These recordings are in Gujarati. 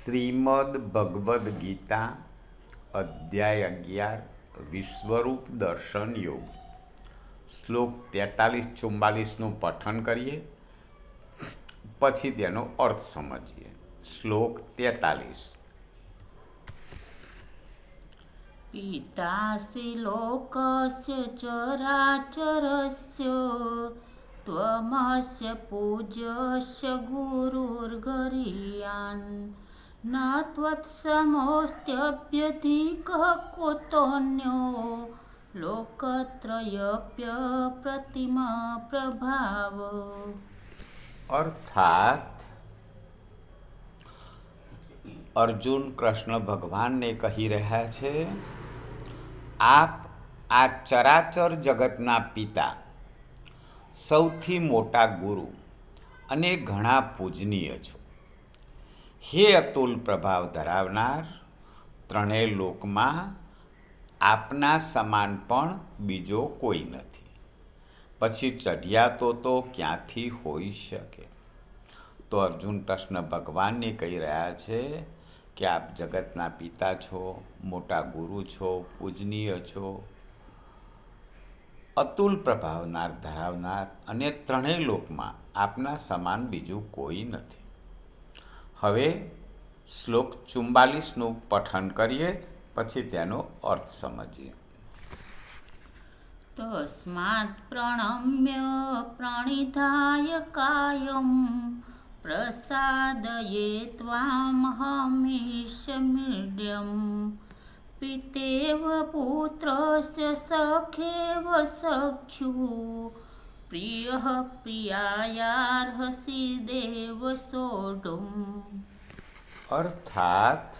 શ્રીમદ ભગવદ્ ગીતા અધ્યાય અગિયાર વિશ્વરૂપ દર્શન યોગ શ્લોક તેતાલીસ ચુમ્માલીસનું પઠન કરીએ પછી તેનો અર્થ સમજીએ શ્લોક તેતાલીસ पितासि लोकस्य चराचरस्य त्वमस्य पूज्यस्य गुरुर्गरीयान् न त्वत्समोऽस्त्यभ्यधिकः कुतोऽन्यो લોકત્રયપ્યપ્રતિમા પ્રભાવ અર્થાત અર્જુન કૃષ્ણ ભગવાનને કહી રહ્યા છે આપ આ ચરાચર જગતના પિતા સૌથી મોટા ગુરુ અને ઘણા પૂજનીય છો હે અતુલ પ્રભાવ ધરાવનાર ત્રણેય લોકમાં આપના સમાન પણ બીજો કોઈ નથી. પછી ચઢિયાતો તો ક્યાંથી હોઈ શકે? તો અર્જુન કૃષ્ણ ભગવાનને કહી રહ્યા છે કે આપ જગતના પિતા છો, મોટા ગુરુ છો, પૂજનીય છો. અતુલ પ્રભાવનાર ધરાવનાર અને ત્રણેય લોકમાં આપના સમાન બીજું કોઈ નથી. હવે શ્લોક ચુમ્બાલીસનું પઠન કરીએ, પછી તેનો અર્થ સમજીએ. તસ્માત પ્રણમ્ય પ્રણિધાય કાયમ પ્રસાદયે ત્વામહમીશમીડ્યમ પિતેવ પુત્રસ્ય સખેવ સખ્યુ પ્રિયઃ પ્રિયાયાર્હસી દેવ સોઢું. અર્થાત,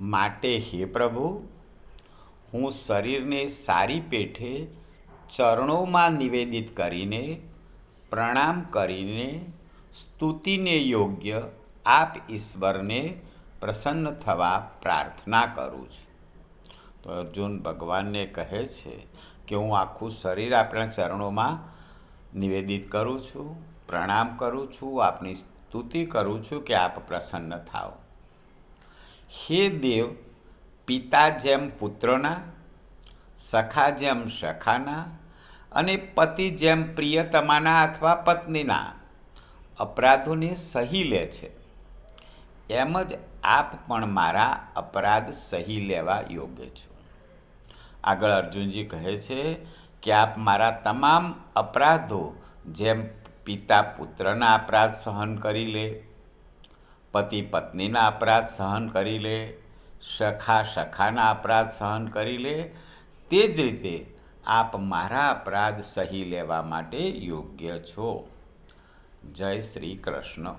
માટે હે પ્રભુ, હું શરીરને સારી પેઠે ચરણોમાં નિવેદિત કરીને, પ્રણામ કરીને સ્તુતિને યોગ્ય આપ ઈશ્વરને પ્રસન્ન થવા પ્રાર્થના કરું છું. તો અર્જુન ભગવાનને કહે છે કે હું આખું શરીર આપણા ચરણોમાં નિવેદિત કરું છું, પ્રણામ કરું છું, આપની સ્તુતિ કરું છું કે આપ પ્રસન્ન થાઓ. હે દેવ, પિતા જેમ પુત્રના, સખા જેમ સખાના અને પતિ જેમ પ્રિયતમાના અથવા પત્નીના અપરાધોને સહી લે છે. એમ જ આપ પણ મારા અપરાધ સહી લેવા યોગ્ય છો. આગળ અર્જુનજી કહે છે કે આપ મારા તમામ અપરાધો જેમ પિતા પુત્રના અપરાધ સહન કરી લે, પતિ પત્નીના અપરાધ સહન કરી લે, સખા સખાના અપરાધ સહન કરી લે, તે જ રીતે આપ મારા અપરાધ સહી લેવા માટે યોગ્ય છો. જય શ્રી કૃષ્ણ.